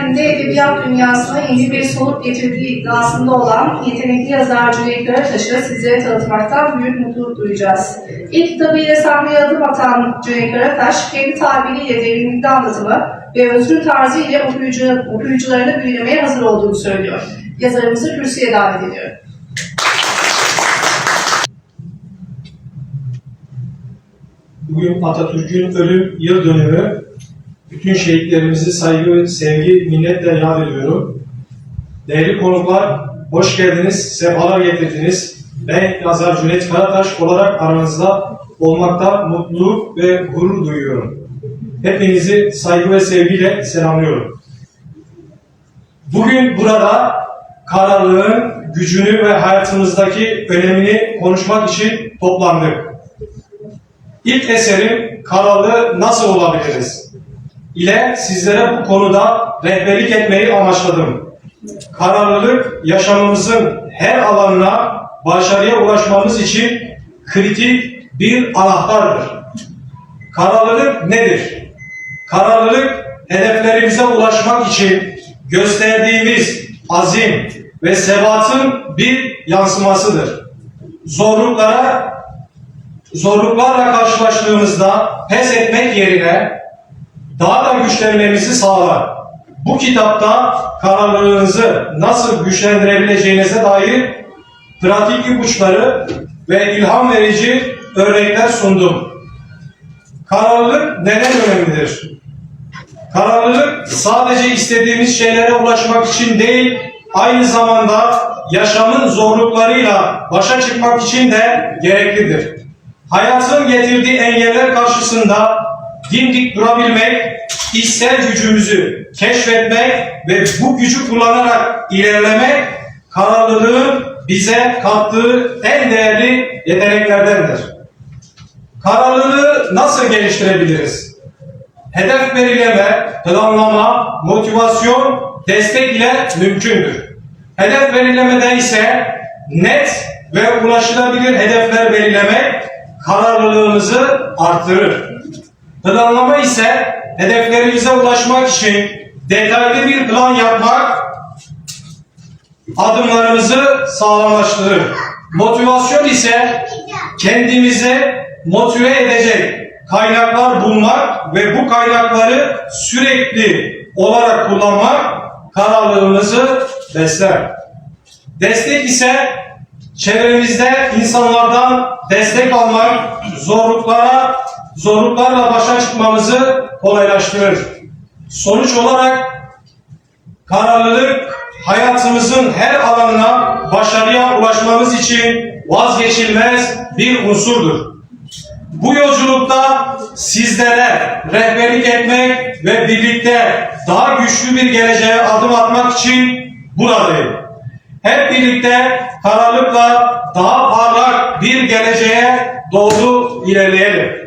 Günde edebiyat dünyasına yeni bir soluk getirdiği iddiasında olan yetenekli yazar Cüneyt Karataş'ı sizlere tanıtmaktan büyük mutluluk duyacağız. İlk kitabıyla sahneye adım atan Cüneyt Karataş, kendi tabiriyle derinlikli anlatımı ve özgür tarzı ile okuyucu, okuyucularını büyülemeye hazır olduğunu söylüyor. Yazarımızı kürsüye davet ediyorum. Bugün Atatürk'ün ölüm yıl dönümü. Bütün şehitlerimizi saygı, sevgi, minnetle yad ediyorum. Değerli konuklar, hoş geldiniz, sefalar getirdiniz. Ben yazar Cüneyt Karataş olarak aranızda olmakta mutluluk ve gurur duyuyorum. Hepinizi saygı ve sevgiyle selamlıyorum. Bugün burada kararlılığın gücünü ve hayatımızdaki önemini konuşmak için toplandık. İlk eserim Kararlı Nasıl Olabiliriz? İle sizlere bu konuda rehberlik etmeyi amaçladım. Kararlılık yaşamımızın her alanına başarıya ulaşmamız için kritik bir anahtardır. Kararlılık nedir? Kararlılık hedeflerimize ulaşmak için gösterdiğimiz azim ve sebatın bir yansımasıdır. Zorluklara zorluklarla karşılaştığımızda pes etmek yerine daha da güçlenmemizi sağlar. Bu kitapta kararlılığınızı nasıl güçlendirebileceğinize dair pratik ipuçları ve ilham verici örnekler sundum. Kararlılık neden önemlidir? Kararlılık sadece istediğimiz şeylere ulaşmak için değil, aynı zamanda yaşamın zorluklarıyla başa çıkmak için de gereklidir. Hayatın getirdiği engeller karşısında dimdik durabilmek, içsel gücümüzü keşfetmek ve bu gücü kullanarak ilerlemek kararlılığın bize kattığı en değerli yeteneklerdendir. Kararlılığı nasıl geliştirebiliriz? Hedef belirleme, planlama, motivasyon, destek ile mümkündür. Hedef belirlemede ise net ve ulaşılabilir hedefler belirlemek kararlılığımızı artırır. Planlama ise hedeflerimize ulaşmak için detaylı bir plan yapmak adımlarımızı sağlamlaştırır. Motivasyon ise kendimize motive edecek kaynaklar bulmak ve bu kaynakları sürekli olarak kullanmak kararlılığımızı besler. Destek ise çevremizde insanlardan destek almak, zorluklara, zorluklarla başa çıkmamızı kolaylaştırır. Sonuç olarak kararlılık hayatımızın her alanına başarıya ulaşmamız için vazgeçilmez bir unsurdur. Bu yolculukta sizlere rehberlik etmek ve birlikte daha güçlü bir geleceğe adım atmak için buradayım. Hep birlikte kararlılıkla daha parlak bir geleceğe doğru ilerleyelim.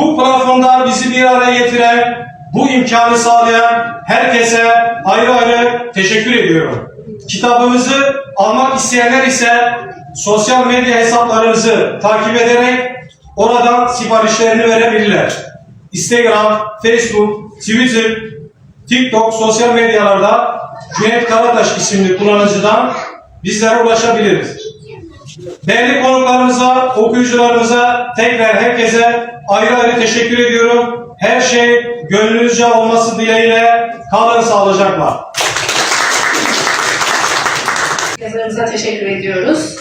Bu platformda bizi bir araya getiren, bu imkanı sağlayan herkese ayrı ayrı teşekkür ediyorum. Kitabımızı almak isteyenler ise sosyal medya hesaplarımızı takip ederek oradan siparişlerini verebilirler. Instagram, Facebook, Twitter, TikTok sosyal medyalarda Cüneyt Karataş isimli kullanıcıdan bizlere ulaşabiliriz. Değerli konuklarımıza, okuyucularımıza tekrar herkese ayrı ayrı teşekkür ediyorum. Her şey gönlünüzce olması dileğiyle kalın sağlıcakla. Yazarımıza teşekkür ediyoruz.